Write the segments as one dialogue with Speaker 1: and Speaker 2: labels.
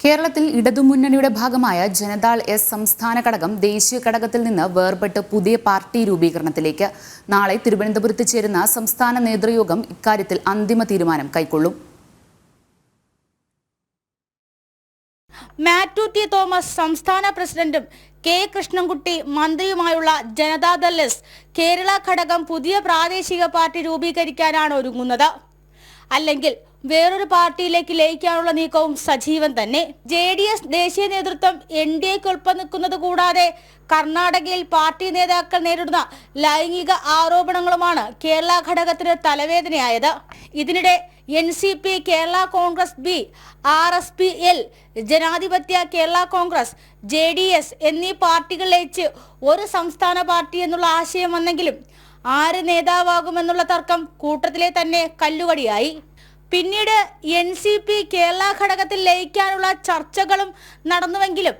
Speaker 1: കേരളത്തിൽ ഇടതുമുന്നണിയുടെ ഭാഗമായ ജനതാൾ എസ് സംസ്ഥാന ഘടകം ദേശീയ ഘടകത്തിൽ നിന്ന് വേർപെട്ട് പുതിയ പാർട്ടി രൂപീകരണത്തിലേക്ക് നാളെ തിരുവനന്തപുരത്ത് ചേരുന്ന സംസ്ഥാന നേതൃയോഗം ഇക്കാര്യത്തിൽ അന്തിമ തീരുമാനം കൈക്കൊള്ളും.
Speaker 2: മാത്യു ടി തോമസ് സംസ്ഥാന പ്രസിഡന്റും കെ കൃഷ്ണൻകുട്ടി മന്ത്രിയുമായുള്ള ജനതാദൾ എസ് കേരള ഘടകം പുതിയ പ്രാദേശിക പാർട്ടി രൂപീകരിക്കാനാണ് ഒരുങ്ങുന്നത്. അല്ലെങ്കിൽ വേറൊരു പാർട്ടിയിലേക്ക് ലയിക്കാനുള്ള നീക്കവും സജീവൻ തന്നെ. ജെ ഡി എസ് ദേശീയ നേതൃത്വം എൻ ഡി എക്കൊപ്പം നിൽക്കുന്നത് കൂടാതെ കർണാടകയിൽ പാർട്ടി നേതാക്കൾ നേരിടുന്ന ലൈംഗിക ആരോപണങ്ങളുമാണ് കേരള ഘടകത്തിന് തലവേദനയായത്. ഇതിനിടെ N C P Kerala Congress B R S P L Janadhipathya Kerala Congress J D S എന്നീ പാർട്ടികളിലേച്ച് ഒരു സംസ്ഥാന പാർട്ടി എന്നുള്ള ആശയം വന്നെങ്കിലും ആര് നേതാവാകുമെന്നുള്ള തർക്കം കൂട്ടത്തിലെ തന്നെ കല്ലുകടിയായി പിന്നീട് എൻ സി പി കേരള ഘടകത്തിൽ ലയിക്കാനുള്ള ചർച്ചകളും നടന്നുവെങ്കിലും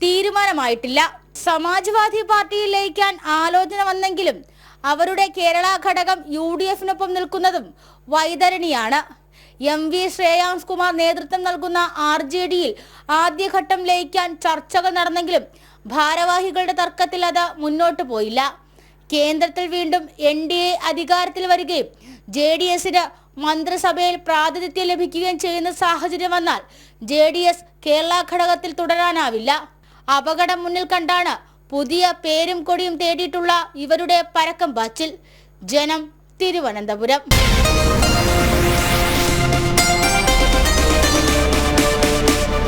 Speaker 2: തീരുമാനമായിട്ടില്ല. സമാജ്വാദി പാർട്ടിയിൽ ലയിക്കാൻ ആലോചന വന്നെങ്കിലും അവരുടെ കേരള ഘടകം യു ഡി എഫിനൊപ്പം നിൽക്കുന്നതും വൈതരണിയാണ്. എം വി ശ്രേയാംസ് കുമാർ നേതൃത്വം നൽകുന്ന ആർ ജെ ഡിയിൽ ആദ്യഘട്ടം ലയിക്കാൻ ചർച്ചകൾ നടന്നെങ്കിലും ഭാരവാഹികളുടെ തർക്കത്തിൽ അത് മുന്നോട്ട് പോയില്ല. കേന്ദ്രത്തിൽ വീണ്ടും എൻ ഡി എ അധികാരത്തിൽ വരികയും ജെ ഡി എസിന് മന്ത്രിസഭയിൽ പ്രാതിനിധ്യം ലഭിക്കുകയും ചെയ്യുന്ന സാഹചര്യം വന്നാൽ ജെ ഡി എസ് കേരള ഘടകത്തിൽ തുടരാനാവില്ല. അപകടം മുന്നിൽ കണ്ടാണ് പുതിയ പേരും കൊടിയും തേടിയിട്ടുള്ള ഇവരുടെ പരക്കം പാച്ചിൽ ജനം തിരുവനന്തപുരം.